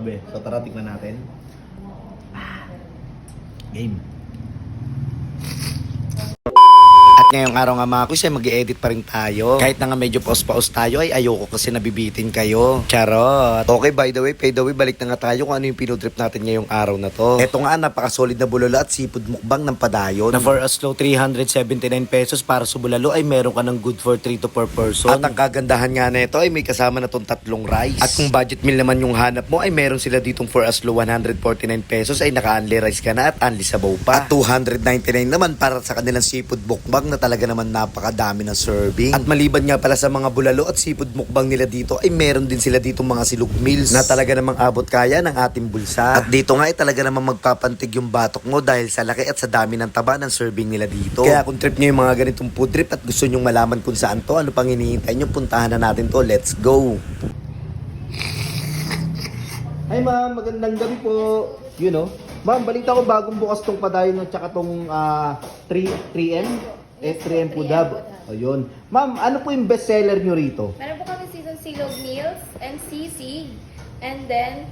Grabe. So tara, tingnan natin. Game. At ngayong araw nga mga kuys ay mag-edit pa rin tayo. Kahit na nga medyo paus-paus tayo ay ayoko kasi nabibitin kayo. Charot. Okay, by the way, by the way, balik na nga tayo kung ano yung pinudrip natin ngayong araw na to. Ito nga, napakasolid na bulalo at seafood mukbang ng padayon. Na for as low 379 pesos para sa bulalo ay meron ka ng good for 3 to 4 person. At ang kagandahan nga na ito ay may kasama na tong tatlong rice. At kung budget meal naman yung hanap mo ay meron sila ditong for as low 149 pesos ay naka-unli rice ka na at unli sabaw pa. At 299 naman para sa kanilang seafood mukbang na talaga naman napakadami ng serving. At maliban nga pala sa mga bulalo at seafood mukbang nila dito ay meron din sila dito mga silog meals na talaga namang abot kaya ng ating bulsa. At dito nga ay talaga namang magpapantig yung batok mo dahil sa laki at sa dami ng taba ng serving nila dito. Kaya kung trip nyo yung mga ganitong food trip at gusto nyo malaman kung saan to, ano pang hinihintay nyo, puntahan na natin to. Let's go! Hi ma'am, magandang gabi po. You know, ma'am, balita ko bagong bukas tong padayon at saka tong ah, 3 3M. 3M Pudab. Ayun. Ma'am, ano po yung best seller nyo rito? Meron po kami season silog meals and sisig. And then,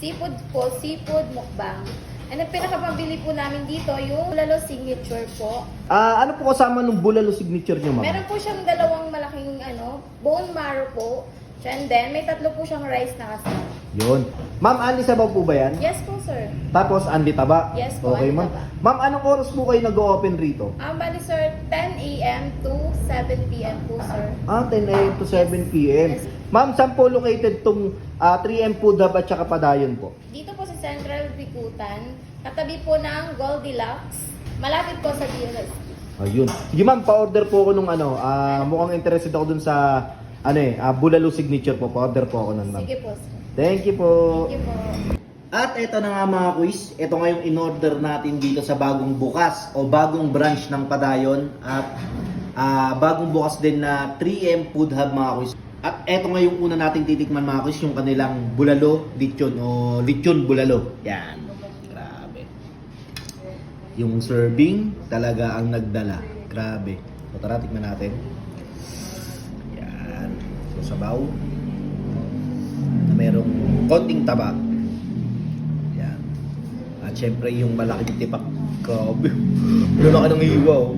seafood po, seafood mukbang. And ang pinakapabili po namin dito, yung Lalo Signature po. Ah, ano po kasama ng bulalo signature nyo, ma'am? Meron po siyang dalawang malaking ano, bone marrow po. And then, may tatlo po siyang rice na kasama. Yun. Ma'am, Andy Sabaw po ba yan? Yes po, sir. Tapos, Andy Taba? Yes po, Okay, Andy ma'am. Taba. Ma'am, anong oras po kayo nag-open rito? Ang bali, sir, 10 a.m. to 7 p.m. po, sir. Ah, 10 a.m. to 7 p.m. Yes. Ma'am, saan po located tong ah, 3M Food Hub at saka Padayon po? Dito po sa Central Bikutan, katabi po ng Goldilocks. Malapit po sa DLS. Ayun. Sige ma'am, pa-order po ako nung ano, ah, mukhang interested ako dun sa ano eh, ah, Bulalo signature po. Pa-order po ako nun ma'am. Sige po, sir. Thank you po. Thank you po. At ito na nga mga quiz, ito nga yung in-order natin dito sa bagong bukas o bagong branch ng Padayon at ah, bagong bukas din na 3M Food Hub mga quiz. At ito nga yung una nating titikman mga quiz, yung kanilang bulalo lechon o lechon bulalo. Yan. Grabe. Yung serving talaga ang nagdala. Grabe. So tara, tikman natin. Yan. So sabaw. Na merong konting taba. Yan. At syempre yung malaking tipak. Grabe. Wala ka ng hiwa oh.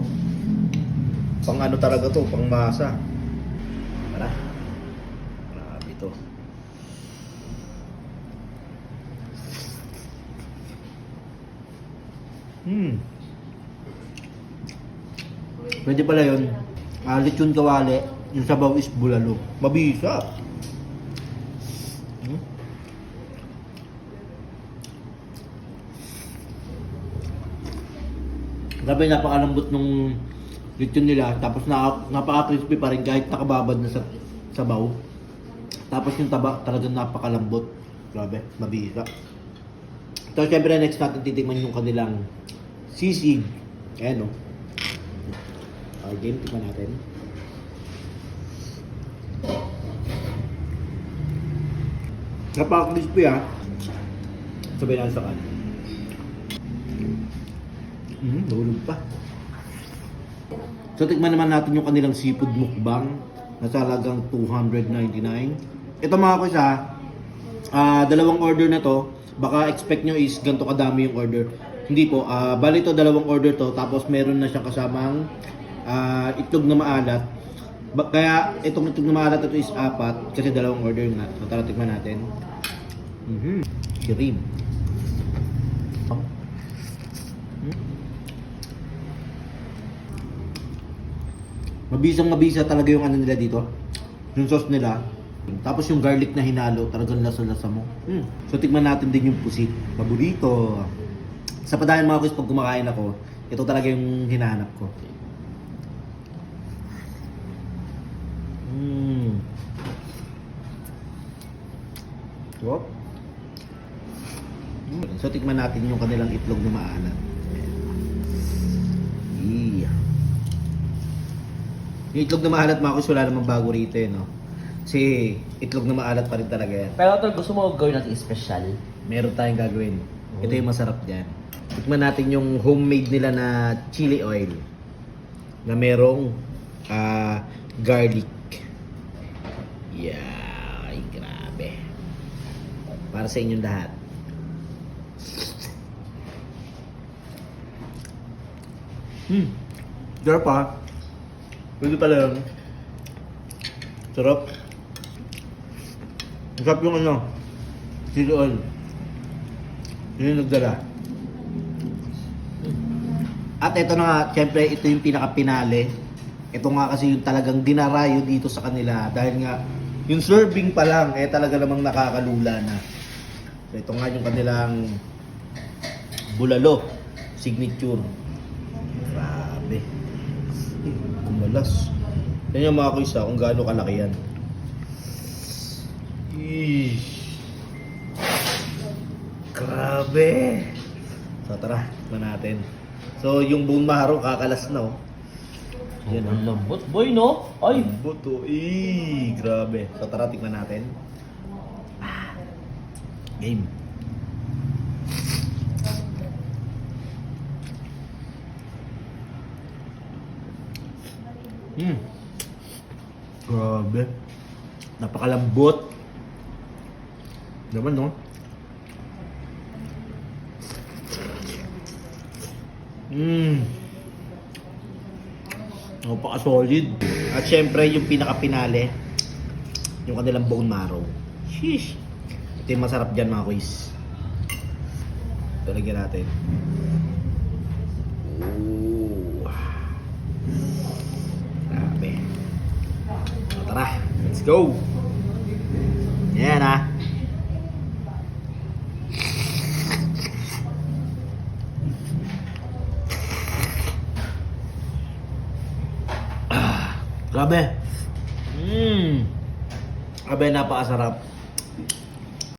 Pang ano talaga to, pang masa. Tara. Grabe to. Hmm. Pwede pala yun. Ah, lechon kawali. Yung sabaw is bulalo. Mabisa. Hmm? Grabe, napakalambot nung lechon nila. Tapos na, napaka-crispy pa rin kahit nakababad na sa sabaw. Tapos yung taba, talagang napakalambot. Grabe, mabisa. So, syempre, next natin titikman yung kanilang sisig. Ayan, no? Okay, game, tikman natin. Napaka-crispy, ha? Sabay lang sa kan. Mm, nahulog pa. So, tikman naman natin yung kanilang seafood mukbang na talagang 299. Ito mga kuys ha, ah, dalawang order na to. Baka expect nyo is ganito kadami yung order. Hindi po, ah, bali to dalawang order to tapos meron na siyang kasamang ah, itlog na maalat. Ba- kaya itong na maalat ito is apat kasi dalawang order na. So, tara tikman natin. Mhm. Kirim. Mabisang mabisa talaga yung ano nila dito. Yung sauce nila. Tapos yung garlic na hinalo, talagang lasa-lasa mo. Mm. So tikman natin din yung pusit. Paborito. Sa padayan mga quiz, pag kumakain ako, ito talaga yung hinahanap ko. Mm. So, mm. so tikman natin yung kanilang itlog na maalat. Yeah. Yung itlog na maalat mga quiz, wala namang bago rito eh, no? Kasi itlog na maalat pa rin talaga yan. Pero tol, gusto mo gawin natin special? Meron tayong gagawin. Ito yung masarap dyan. Tikman natin yung homemade nila na chili oil. Na merong ah, garlic. Yeah, ay grabe. Para sa inyong lahat. Hmm. Sarap pa. Pwede pala yun. Sarap. Masarap yung ano. Oil. Yun yung nagdala. At ito na nga, syempre ito yung pinaka-pinale. Ito nga kasi yung talagang dinarayo dito sa kanila. Dahil nga, yung serving pa lang, eh talaga namang nakakalula na. Ito nga yung kanilang bulalo. Signature. Grabe. Kumalas. Yan yung mga kuisa kung gaano kalaki yan. Eesh. Grabe. So tara, tikman natin. So yung bone marrow kakalas na oh. Yan Ang oh. lambot, boy, no? Ay! Buto. Eh, grabe. So tara, tikman natin. Ah. Game. Hmm. Grabe. Napakalambot. Naman, no? Mmm. Napaka-solid. At syempre, yung pinaka-pinale, yung kanilang bone marrow. Sheesh. Ito yung masarap dyan mga kuys. Talagyan natin. Ooh. Grabe. Tara, let's go. Yan ah. Grabe. Mmm. Grabe, napakasarap.